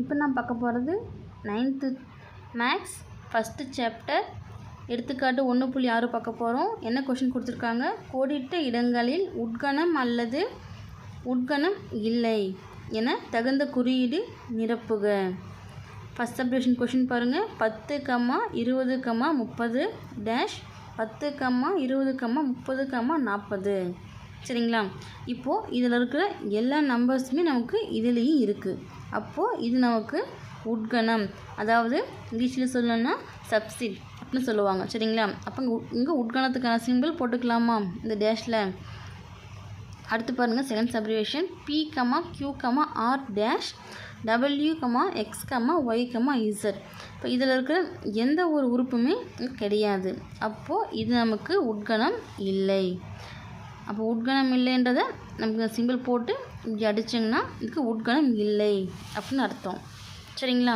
இப்போ நான் பார்க்க போகிறது நைன்த்து மேக்ஸ் ஃபஸ்ட்டு சாப்டர் எடுத்துக்காட்டு ஒன்று புள்ளி ஆறு பார்க்க போகிறோம். என்ன கொஷின் கொடுத்துருக்காங்க? கோடிட்ட இடங்களில் உட்கணம் அல்லது உட்கணம் இல்லை என தகுந்த குறியீடு நிரப்புக. ஃபஸ்ட் சப்ரேஷன் கொஷின் பாருங்கள் பத்து கம்மா இருபது கம்மா முப்பது டேஷ் பத்து கம்மா இருபது கம்மா முப்பது கம்மா நாற்பது. சரிங்களா? இப்போது இதில் இருக்கிற எல்லா நம்பர்ஸுமே நமக்கு இதுலேயும் இருக்குது அப்போது இது நமக்கு உட்கணம். அதாவது இங்கிலீஷில் சொல்லணும்னா சப்சிட் அப்படின்னு சொல்லுவாங்க. சரிங்களா? அப்போ இங்கே உட்கணத்துக்கான சிம்பிள் போட்டுக்கலாமா? இந்த டேஷில் அடுத்து பாருங்கள் second சப்ரிவேஷன் P comma Q comma R dash W comma X comma Y comma Z இப்போ இதில் இருக்கிற எந்த ஒரு உறுப்புமே கிடையாது. அப்போது இது நமக்கு உட்கணம் இல்லை. அப்போ உட்கணம் இல்லைன்றதை நமக்கு சிம்பிள் போட்டு இப்படி அடிச்சிங்கன்னா இதுக்கு உட்கணம் இல்லை அப்படின்னு அர்த்தம். சரிங்களா?